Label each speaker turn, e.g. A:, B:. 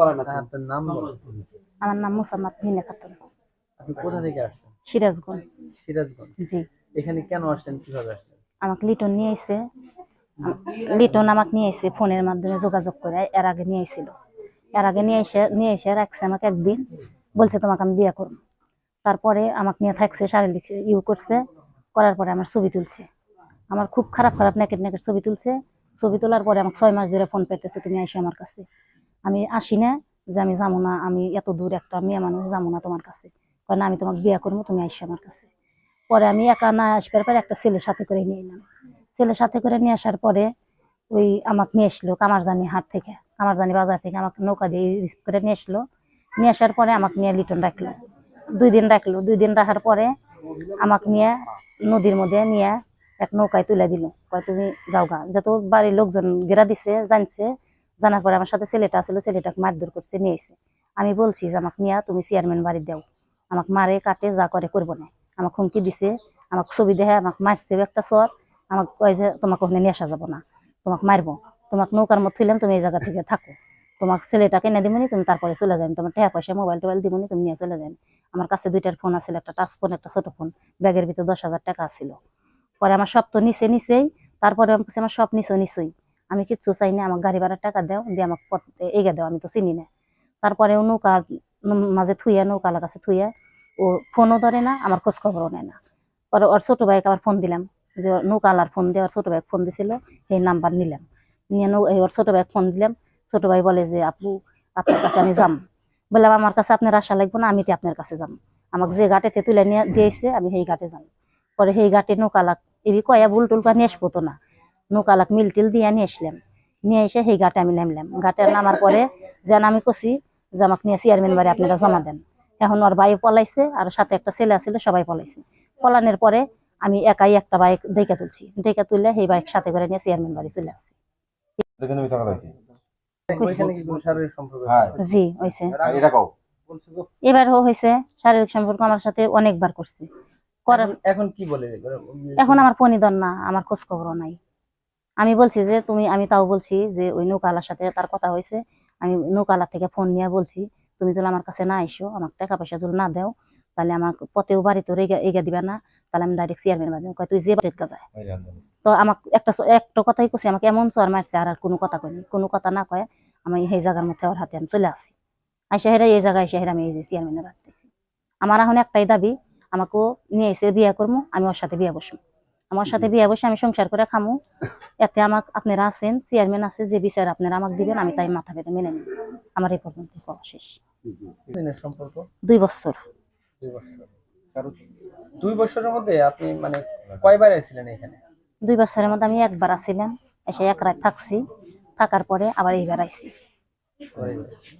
A: বলেন না
B: হ্যাঁ, আপনার নাম বলুন।
C: আমার নাম মুসাম্মদ মিনা খাতুন।
B: আপনি কোথা থেকে আসছেন?
C: সিরাজগঞ্জ।
B: সিরাজগঞ্জ।
C: জি।
B: এখানে কেন আসলেন? কীভাবে আসলেন?
C: আমাকে লিটন নিয়ে আইছে। লিটন আমাকে নিয়ে আইছে ফোনের মাধ্যমে যোগাযোগ করে এর আগে নিয়ে আইছিল। এর আগে নিয়ে এসে নিয়ে এসে রাখছে আমাকে একদিন বলছে তোমাকে আমি বিয়ে করব। তারপরে আমাকে নিয়ে থাকছে শারীরিক ইউ করছে করার পরে আমার ছবি তুলছে। আমার খুব খারাপ খারাপ নেকেট নেকেট ছবি তুলছে। ছবি তোলার পরে আমাকে ছয় মাস ধরে ফোন পেতেছে তুমি আইসো আমার কাছে। আমি আসি না যে আমি যাব না, আমি এত দূর একটা মেয়ে মানুষ যাব না তোমার কাছে। কারণ আমি তোমাকে বিয়ে করব, তুমি আইসো আমার কাছে। পরে আমি একা না আসবার পরে একটা ছেলের সাথে করে নিয়ে এলাম। ছেলের সাথে করে নিয়ে আসার পরে ওই আমাকে নিয়ে আসলো কামারজানি হাট থেকে। কামারজানি বাজার থেকে আমাকে নৌকা দিয়ে রিসিভ করে নিয়ে আসলো। নিয়ে আসার পরে আমাকে নিয়ে লিটন রাখল দুই দিন রাখল দুই দিন রাখার পরে আমাকে নিয়ে নদীর মধ্যে নিয়ে এক নৌকায় তুলে দিল। কয়, তুমি যাও গা। যত বাড়ির লোকজন গেরা দিছে, জানছে জানার পরে আমার সাথে ছেলেটা আসলে, ছেলেটাকে মারধর করছে নিয়েছে আমি বলছি, যে আমাকে নিয়ে তুমি চেয়ারম্যান বাড়ি দাও। আমাকে মারে, কাটে, যা করে করব না। আমাকে হুমকি দিছে, আমাকে ছবি দেখে আমাকে মারছে একটা চর। আমাকে কয় যে, তোমাকে ওখানে নিয়ে আসা যাব না, তোমাকে মারবো। তোমাকে নৌকার মধ্যে থইলাম তুমি এই জায়গা থেকে থাকো। তোমাকে ছেলেটাকে এনে দিবনি তুমি তারপরে চলে যাবেন তোমার টাকা পয়সা মোবাইল টোবাইল দিবনি তুমি নিয়ে চলে যাবেন আমার কাছে দুইটার ফোন আছিল একটা টাচ ফোন একটা ছোট ফোন ব্যাগের ভিতরে দশ হাজার টাকা ছিল পরে আমার সব তো নিচে নিচেই তারপরে আমার সব নিচে নিচই আমি কিচ্ছু চাই না আমার গাড়ি ভাড়ার টাকা দাও, দিয়ে আমাকে পথ এগে দাও, আমি তো চিনি না। তারপরে ও নৌকা মাঝে থুইয়া নৌকালার কাছে থুইয়া, ও ফোনও ধরে না, আমার খোঁজ খবরও নেয় না। পরে ওর ছোট ভাইকে আবার ফোন দিলাম, যে নৌকালার ফোন দিয়ে ওর ছোট ভাই ফোন দিছিল, সেই নাম্বার নিলাম। নিয়ে নৌ ওর ছোট ভাই ফোন দিলাম, ছোট ভাই বলে যে, আপু, আপনার কাছে আমি যাম। বললাম, আমার কাছে আপনার আশা লাগবে না, আমি তো আপনার কাছে যাম। আমাকে যে ঘাটেতে তুলে নিয়ে দিয়েছে, আমি সেই ঘাটে যাম। পরে সেই ঘাটে নৌকালাক এবি কয়া বুল টুল নিয়ে আসব তো না। নৌকালাক মিল টিল দিয়ে নিয়ে আসলাম। নিয়ে এসে সেই ঘাটে আমি নামলাম। ঘাটে নামার পরে যেন আমি কছি যে আমাকে নিয়ে চেয়ারম্যান বাড়ি আপনারা জমা দেন। এখন ওর ভাই পলাইছে আর সাথে একটা ছেলে আছিল সবাই পলাইছে। পলানোর পরে আমি একাই একটা বাইক দেখে তুলছি। দেখে তুললে সেই বাইক সাথে করে নিয়ে চেয়ারম্যান বাড়ি চলে আসছি।
D: হ্যাঁ।
C: জি হয়েছে এবার হয়েছে শারীরিক সম্পর্ক আমার সাথে অনেকবার করছে। করার
B: এখন- এখন কি বলে?
C: এখন আমার পনিদন না আমার খোঁজ খবরও নাই। আমি বলছি যে তুমি আমি তাও বলছি যে ওই নৌকালার সাথে তার কথা হয়েছে। আমি নৌকালার থেকে ফোন নিয়ে বলছি তুমি যদি আমার কাছে না এসো আমাকে টাকা পয়সা যদি না দাও তাহলে আমার পথেও বাড়িতে এগা এগা দিবা না। তাহলে আমি ডাইরেক্ট চেয়ারম্যান বাজে কয় তুই যে বাড়িতে যায়? তো আমাকে একটা একটা কথাই কইছে আমাকে এমন চর মারছে আর আর কোনো কথা কইনি। কোনো কথা না কয়ে আমি সেই জায়গার মধ্যে ওর হাতে আমি চলে আসি। আইসা হেরা এই জায়গায় এসে হেরা আমি এই যে চেয়ারম্যানের বাড়তেছি আমার এখন একটাই দাবি আমাকে নিয়ে এসে বিয়ে করব আমি ওর সাথে বিয়ে বসবো আমার সাথে বিয়ে বসে আমি সংসার করে খামু। এতে আমাকে আপনারা আছেন চেয়ারম্যান আছে যে বিচার আপনারা আমাকে দিবেন আমি তাই মাথা পেতে মেনে নিই আমার এই পর্যন্ত শেষ।
B: সম্পর্ক? দুই বছর। দুই বছরের মধ্যে আপনি মানে কয়বার এসেছিলেন এখানে?
C: দুই বছরের মধ্যে আমি একবার আসছিলাম এসে এক রাত থাকছি থাকার পরে আবার এইবার আইছি।
B: পরে গেছেন।